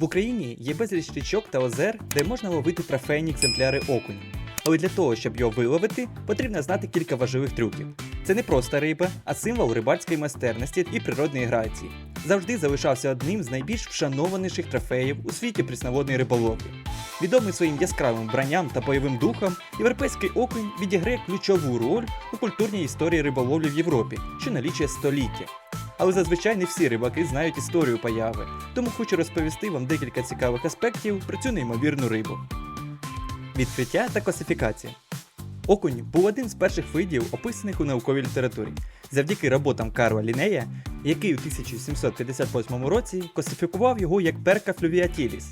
В Україні є безліч річок та озер, де можна ловити трофейні екземпляри окунь. Але для того, щоб його виловити, потрібно знати кілька важливих трюків. Це не просто риба, а символ рибальської майстерності і природної грації. Завжди залишався одним з найбільш вшанованіших трофеїв у світі прісноводної риболовлі. Відомий своїм яскравим вбранням та бойовим духом, європейський окунь відіграє ключову роль у культурній історії риболовлі в Європі, що налічує століття. Але зазвичай не всі рибаки знають історію появи, тому хочу розповісти вам декілька цікавих аспектів про цю неймовірну рибу. Відкриття та класифікація. Окунь був один з перших видів, описаних у науковій літературі, завдяки роботам Карла Лінея, який у 1758 році класифікував його як перка флювіатіліс.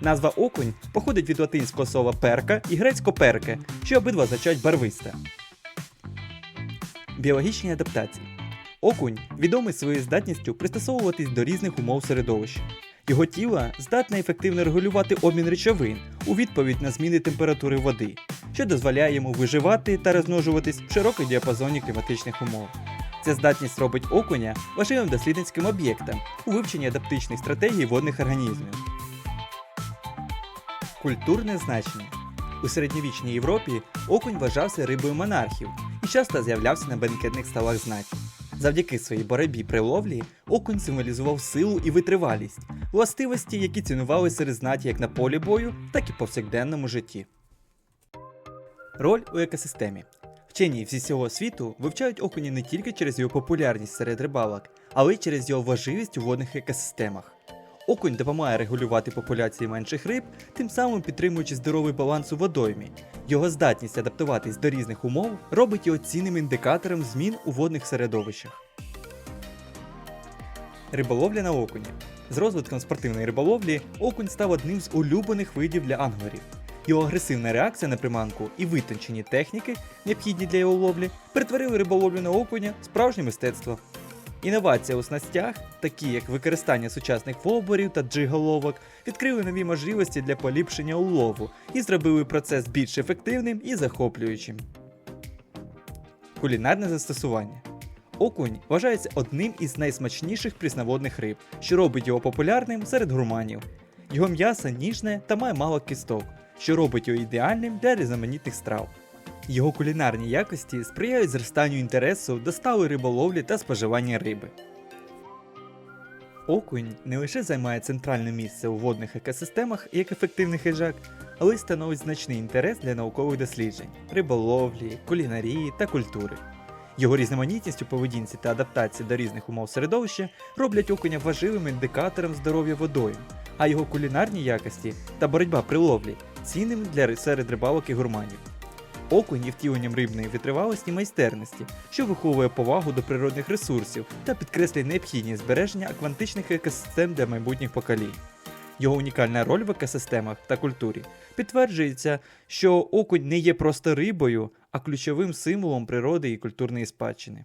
Назва окунь походить від латинського слова перка і грецького перке, що обидва означають барвиста. Біологічні адаптації. Окунь відомий своєю здатністю пристосовуватись до різних умов середовища. Його тіло здатне ефективно регулювати обмін речовин у відповідь на зміни температури води, що дозволяє йому виживати та розмножуватись в широкому діапазоні кліматичних умов. Ця здатність робить окуня важливим дослідницьким об'єктом у вивченні адаптичних стратегій водних організмів. Культурне значення. У середньовічній Європі окунь вважався рибою монархів і часто з'являвся на бенкетних столах знатів. Завдяки своїй боротьбі при ловлі окунь символізував силу і витривалість, властивості, які цінували серед знаті як на полі бою, так і повсякденному житті. Роль у екосистемі. Вчені зі всього світу вивчають окуня не тільки через його популярність серед рибалок, але й через його важливість у водних екосистемах. Окунь допомагає регулювати популяції менших риб, тим самим підтримуючи здоровий баланс у водоймі. Його здатність адаптуватись до різних умов робить його цінним індикатором змін у водних середовищах. Риболовля на окуні. З розвитком спортивної риболовлі окунь став одним з улюблених видів для ангlerів. Його агресивна реакція на приманку і витончені техніки, необхідні для його ловлі, перетворили риболовлю на окуня в справжнє мистецтво. Інновація у снастях, такі як використання сучасних фоборів та джиголовок, відкрили нові можливості для поліпшення улову і зробили процес більш ефективним і захоплюючим. Кулінарне застосування. Окунь вважається одним із найсмачніших прісноводних риб, що робить його популярним серед гурманів. Його м'ясо ніжне та має мало кісток, що робить його ідеальним для різноманітних страв. Його кулінарні якості сприяють зростанню інтересу до сталої риболовлі та споживання риби. Окунь не лише займає центральне місце у водних екосистемах як ефективний хижак, але й становить значний інтерес для наукових досліджень, риболовлі, кулінарії та культури. Його різноманітність у поведінці та адаптації до різних умов середовища роблять окуня важливим індикатором здоров'я водою, а його кулінарні якості та боротьба при ловлі цінним для серед рибалок і гурманів. Окунь є втіленням рибної витривалості майстерності, що виховує повагу до природних ресурсів та підкреслює необхідність збереження аквантичних екосистем для майбутніх поколінь. Його унікальна роль в екосистемах та культурі підтверджується, що окунь не є просто рибою, а ключовим символом природи і культурної спадщини.